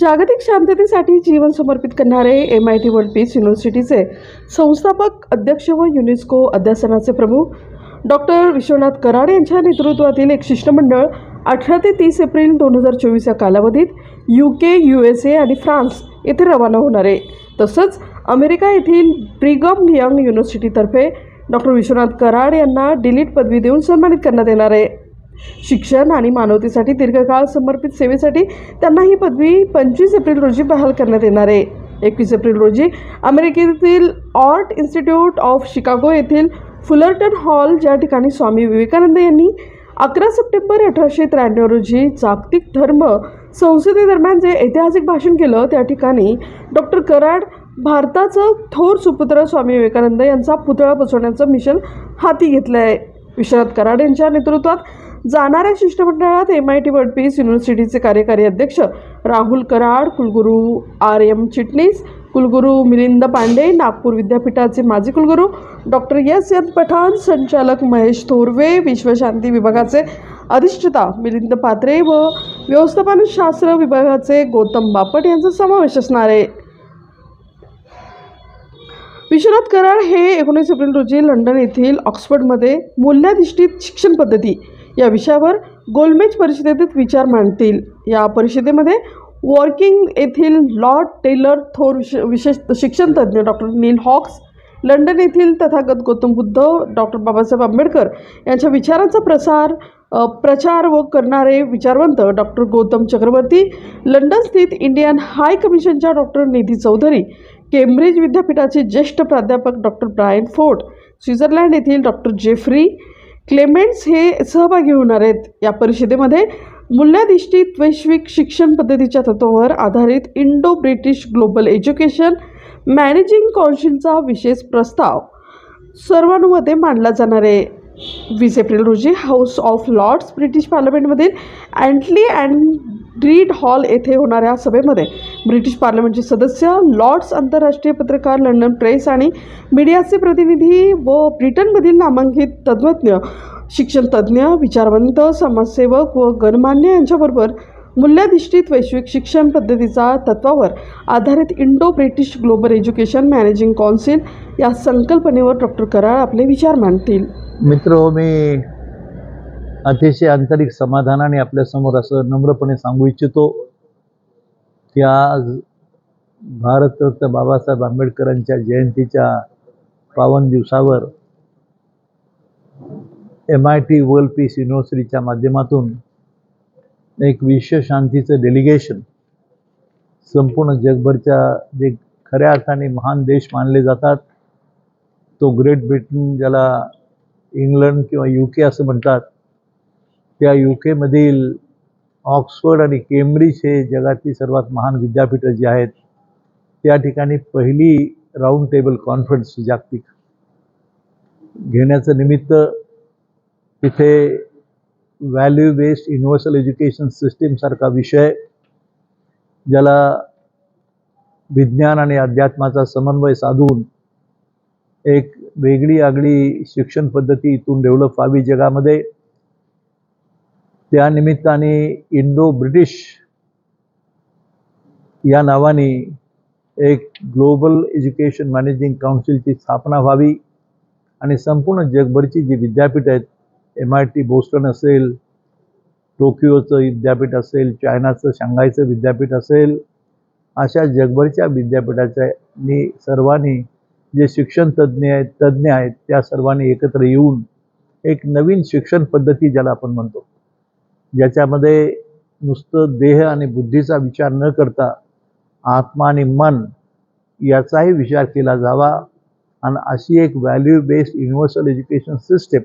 जागतिक शांततेसाठी जीवन समर्पित करणारे M I T World Peace युनिव्हर्सिटीचे संस्थापक अध्यक्ष व युनेस्को अध्यासनाचे प्रमुख. डॉक्टर विश्वनाथ कराड यांच्या नेतृत्वातील एक शिष्टमंडळ अठरा ते तीस एप्रिल दोन हजार चोवीस या कालावधीत U K U S A आणि फ्रान्स येथे रवाना होणार आहे. तसंच अमेरिका येथील ब्रिगम यंग युनिव्हर्सिटीतर्फे डॉक्टर विश्वनाथ कराड यांना डिलीट पदवी देऊन सन्मानित करण्यात येणार आहे. शिक्षण आणि मानवतेसाठी दीर्घकाळ समर्पित सेवेसाठी त्यांना ही पदवी पंचवीस एप्रिल रोजी बहाल करण्यात येणार आहे. एकवीस एप्रिल रोजी अमेरिकेतील आर्ट इन्स्टिट्यूट ऑफ शिकागो येथील फुलर्टन हॉल ज्या ठिकाणी स्वामी विवेकानंद यांनी अकरा सप्टेंबर अठराशे त्र्याण्णव रोजी जागतिक धर्म संसदेदरम्यान जे ऐतिहासिक भाषण केलं त्या ठिकाणी डॉक्टर कराड भारताचं थोर सुपुत्र स्वामी विवेकानंद यांचा पुतळा बसवण्याचं मिशन हाती घेतलं आहे विश्वनाथ कराड यांच्या नेतृत्वात जाणाऱ्या शिष्टमंडळात M I T World Peace युनिव्हर्सिटीचे कार्यकारी अध्यक्ष राहुल कराड कुलगुरू आर एम चिटणीस कुलगुरू मिलिंद पांडे नागपूर विद्यापीठाचे माजी कुलगुरू डॉक्टर एस एन पठाण संचालक महेश थोरवे विश्वशांती विभागाचे अधिष्ठता मिलिंद पात्रे व व्यवस्थापन शास्त्र विभागाचे गौतम बापट यांचा समावेश असणार आहे. विश्वनाथ कराड हे एकोणीस एप्रिल रोजी लंडन येथील ऑक्सफर्डमध्ये मूल्याधिष्ठित शिक्षण पद्धती या विषयावर गोलमेज परिषदेत विचार मांडतील. या परिषदेमध्ये वॉर्किंग येथील लॉर्ड टेलर थोर विशेष शिक्षणतज्ज्ञ डॉक्टर नील हॉक्स लंडन येथील तथागत गौतम बुद्ध डॉक्टर बाबासाहेब आंबेडकर यांच्या विचारांचा प्रसार प्रचार व करणारे विचारवंत डॉक्टर गौतम चक्रवर्ती लंडन स्थित इंडियन हाय कमिशनच्या डॉक्टर निधी चौधरी केम्ब्रिज विद्यापीठाचे ज्येष्ठ प्राध्यापक डॉक्टर ब्रायन फोर्ट स्वित्झर्लंड येथील डॉक्टर जेफ्री क्लेमेंट्स हे सहभागी होणार आहेत. या परिषदेमध्ये मूल्याधिष्ठित वैश्विक शिक्षण पद्धतीच्या तत्वावर आधारित Indo British Global Education Managing कौन्सिलचा विशेष प्रस्ताव सर्वांमध्ये मांडला जाणार आहे. वीस एप्रिल रोजी हाऊस ऑफ लॉर्ड्स ब्रिटिश पार्लमेंटमधील अँटली अँड ड्रीड हॉल येथे होणाऱ्या सभेमध्ये ब्रिटिश पार्लमेंटचे सदस्य लॉर्ड्स आंतरराष्ट्रीय पत्रकार लंडन प्रेस आणि मीडियाचे प्रतिनिधी व ब्रिटनमधील नामांकित तज्ज्ञ शिक्षणतज्ज्ञ विचारवंत समाजसेवक व गणमान्य यांच्याबरोबर मूल्याधिष्ठित वैश्विक शिक्षण पद्धतीचा तत्वावर आधारित Indo British Global Education Managing Council या संकल्पनेवर डॉक्टर कराळ आपले विचार मांडतील. मित्र हो, मी अतिशय आंतरिक समाधानाने आपल्यासमोर असं नम्रपणे सांगू इच्छितो की आज भारतरत्न बाबासाहेब आंबेडकरांच्या जयंतीच्या पावन दिवसावर M I T World Peace युनिव्हर्सिटीच्या माध्यमातून एक विश्व शांतीचं डेलिगेशन संपूर्ण जगभरच्या जे खऱ्या अर्थाने महान देश मानले जातात तो ग्रेट ब्रिटन ज्याला इंग्लंड किंवा यू के असं म्हणतात त्या यू केमधील ऑक्सफर्ड आणि केम्ब्रिज हे जगातील सर्वात महान विद्यापीठं जी आहेत त्या ठिकाणी पहिली राऊंड टेबल कॉन्फरन्स जागतिक घेण्याचं निमित्त तिथे व्हॅल्यू बेस्ड युनिव्हर्सल एज्युकेशन सिस्टीमसारखा विषय ज्याला विज्ञान आणि अध्यात्माचा समन्वय साधून एक वेगळी आगळी शिक्षण पद्धती इथून डेव्हलप व्हावी जगामध्ये. त्या निमित्ताने इंडो ब्रिटिश या नावाने एक ग्लोबल एज्युकेशन मॅनेजिंग काउन्सिलची स्थापना व्हावी आणि संपूर्ण जगभरची जी विद्यापीठ आहेत एम आय टी बोस्टन असेल टोकियोचं विद्यापीठ असेल चायनाचं शांघायचं विद्यापीठ असेल अशा जगभरच्या विद्यापीठाच्या मी सर्वांनी जे शिक्षण तज्ज्ञ आहेत तज्ज्ञ आहेत त्या सर्वांनी एकत्र येऊन एक नवीन शिक्षण पद्धती ज्याला आपण म्हणतो. ज्याच्यामध्ये नुसतं देह आणि बुद्धीचा विचार न करता आत्मा आणि मन याचाही विचार केला जावा. आणि अशी एक value based universal education system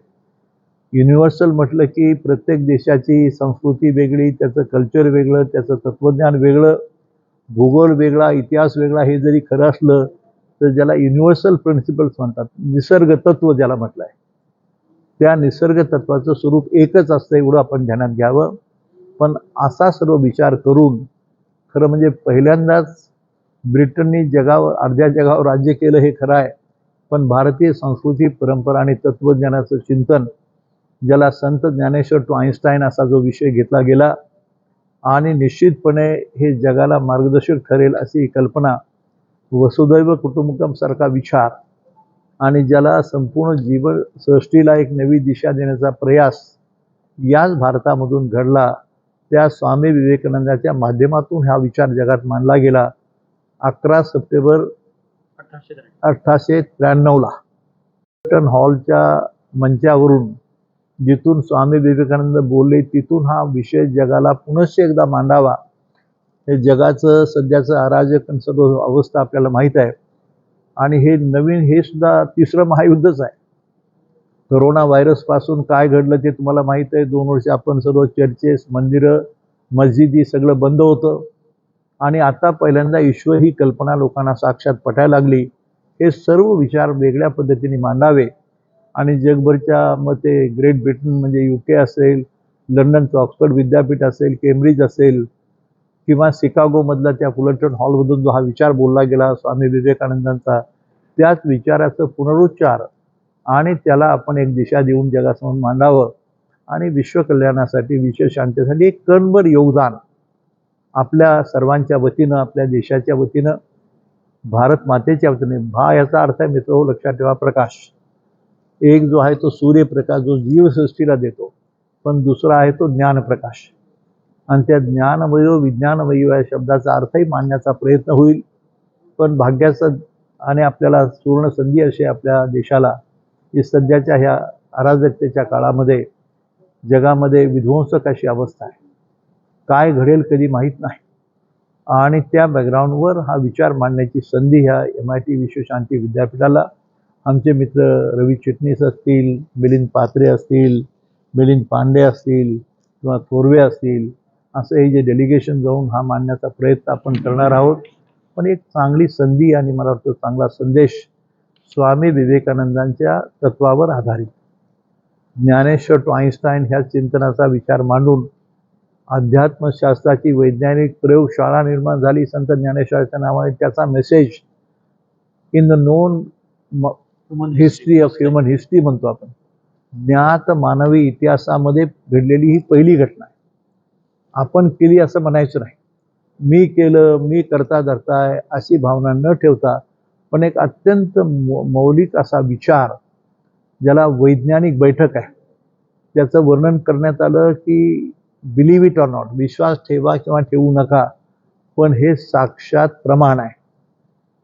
universal म्हटलं की प्रत्येक देशाची संस्कृती वेगळी त्याचं कल्चर वेगळं त्याचं तत्त्वज्ञान वेगळं भूगोल वेगळा इतिहास वेगळा हे जरी खरं असलं तर ज्याला युनिव्हर्सल प्रिन्सिपल्स म्हणतात निसर्ग तत्व ज्याला म्हटलं आहे त्या निसर्ग तत्वाचं स्वरूप एकच असतं एवढं आपण ध्यानात घ्यावं. पण असा सर्व विचार करून खरं म्हणजे पहिल्यांदाच ब्रिटननी जगावर अर्ध्या जगावर राज्य केलं हे खरं आहे. पण भारतीय संस्कृती परंपरा आणि तत्त्वज्ञानाचं चिंतन ज्याला संत ज्ञानेश्वर टू आईन्स्टाईन असा जो विषय घेतला गेला आणि निश्चितपणे हे जगाला मार्गदर्शक ठरेल अशी कल्पना वसुदैव कुटुंबकम सारखा विचार आणि ज्याला संपूर्ण जीवन सृष्टीला एक नवी दिशा देण्याचा प्रयास याच भारतामधून घडला त्या स्वामी विवेकानंदाच्या माध्यमातून हा विचार जगात मांडला गेला. अकरा सप्टेंबर अठराशे त्र्याण्णवला टन हॉलच्या मंचावरून जिथून स्वामी विवेकानंद बोलले तिथून हा विषय जगाला पुनश्च एकदा मांडावा. हे जगाचं सध्याचं अराजक सर्व अवस्था आपल्याला माहीत आहे. आणि हे नवीन हे सुद्धा तिसरं महायुद्धच आहे. करोना व्हायरसपासून काय घडलं ते तुम्हाला माहीत आहे. दोन वर्ष आपण सर्व चर्चेस मंदिरं मस्जिदी सगळं बंद होतं. आणि आता पहिल्यांदा ईश्वर ही कल्पना लोकांना साक्षात पटायला लागली. हे सर्व विचार वेगळ्या पद्धतीने मांडावे. आणि जगभरच्या मग ते ग्रेट ब्रिटन म्हणजे यू के असेल लंडनचं ऑक्सफर्ड विद्यापीठ असेल केम्ब्रिज असेल किंवा शिकागोमधला त्या फुलटन हॉलमधून जो हा विचार बोलला गेला स्वामी विवेकानंदांचा त्याच विचाराचं पुनरुच्चार आणि त्याला आपण एक दिशा देऊन जगासमोर मांडावं आणि विश्वकल्याणासाठी विश्वशांतीसाठी एक कणभर योगदान आपल्या सर्वांच्या वतीनं आपल्या देशाच्या वतीनं भारत मातेच्या वतीने भा याचा अर्थ आहे मित्र हो, लक्षात ठेवा प्रकाश. एक जो आहे तो सूर्यप्रकाश जो जीवसृष्टीला देतो पण दुसरा आहे तो ज्ञानप्रकाश. आणि त्या ज्ञानमयो विज्ञानमयो या शब्दाचा अर्थही मांडण्याचा प्रयत्न होईल. पण भाग्याचं आणि आपल्याला सुवर्ण संधी अशी आपल्या देशाला की सध्याच्या ह्या अराजकतेच्या काळामध्ये जगामध्ये विध्वंसक अशी अवस्था आहे. काय घडेल कधी माहीत नाही. आणि त्या बॅकग्राऊंडवर हा विचार मांडण्याची संधी ह्या एम आय टी विश्वशांती विद्यापीठाला आमचे मित्र रवी चिटणीस असतील मिलिंद पात्रे असतील मिलिंद पांडे असतील किंवा थोरवे असतील असं हे जे डेलिगेशन जाऊन हा मांडण्याचा प्रयत्न आपण करणार आहोत. पण एक चांगली संधी आणि मला वाटतं चांगला संदेश स्वामी विवेकानंदांच्या तत्वावर आधारित. ज्ञानेश्वर टू आईन्स्टाईन ह्या चिंतनाचा विचार मांडून अध्यात्मशास्त्राची वैज्ञानिक प्रयोगशाळा निर्माण झाली. संत ज्ञानेश्वराच्या नावाने त्याचा message in the known history of human history म्हणतो आपण. ज्ञात मानवी इतिहासामध्ये घडलेली ही पहिली घटना. आपण केली असं म्हणायचं नाही. मी केलं मी करता धरताय अशी भावना न ठेवता पण एक अत्यंत मौलिक असा विचार ज्याला वैज्ञानिक बैठक आहे त्याचं वर्णन करण्यात आलं की बिलीव्ह इट ऑर नॉट विश्वास ठेवा किंवा ठेवू नका पण हे साक्षात प्रमाण आहे.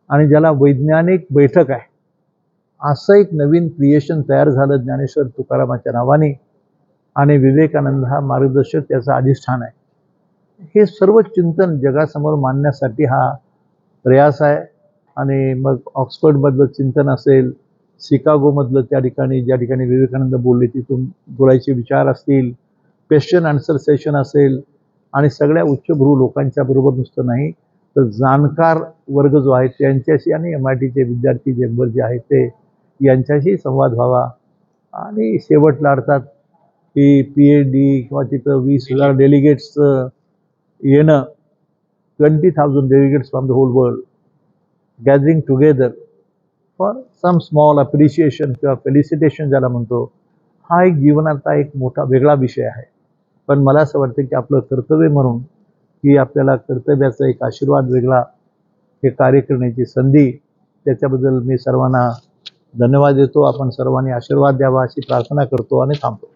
आणि ज्याला वैज्ञानिक बैठक आहे असं एक नवीन क्रिएशन तयार झालं ज्ञानेश्वर तुकारामाच्या नावाने. आणि विवेकानंद हा मार्गदर्शक त्याचं अधिष्ठान आहे. हे सर्व चिंतन जगासमोर मांडण्यासाठी हा प्रयास आहे. आणि मग ऑक्सफर्डमधलं चिंतन असेल शिकागोमधलं त्या ठिकाणी ज्या ठिकाणी विवेकानंद बोलले तिथून बोलायचे विचार असतील क्वेश्चन आन्सर सेशन असेल आणि सगळ्या उच्चभ्रू लोकांच्या बरोबर नुसतं नाही तर जाणकार वर्ग जो आहे त्यांच्याशी आणि एम आय टीचे विद्यार्थी जगभर जे आहेत ते यांच्याशी संवाद व्हावा. आणि शेवटला अर्थात की पी एच डी किंवा तिथं वीस हजार डेलिगेट्सचं येणं twenty thousand delegates from the whole world gathering together for some small appreciation किंवा फेलिसिटेशन ज्याला म्हणतो हा एक जीवनाचा एक मोठा वेगळा विषय आहे. पण मला असं वाटतं की आपलं कर्तव्य म्हणून की आपल्याला कर्तव्याचा एक आशीर्वाद वेगळा हे कार्य करण्याची संधी त्याच्याबद्दल मी सर्वांना धन्यवाद देतो. आपण सर्वांनी आशीर्वाद द्यावा अशी प्रार्थना करतो आणि थांबतो.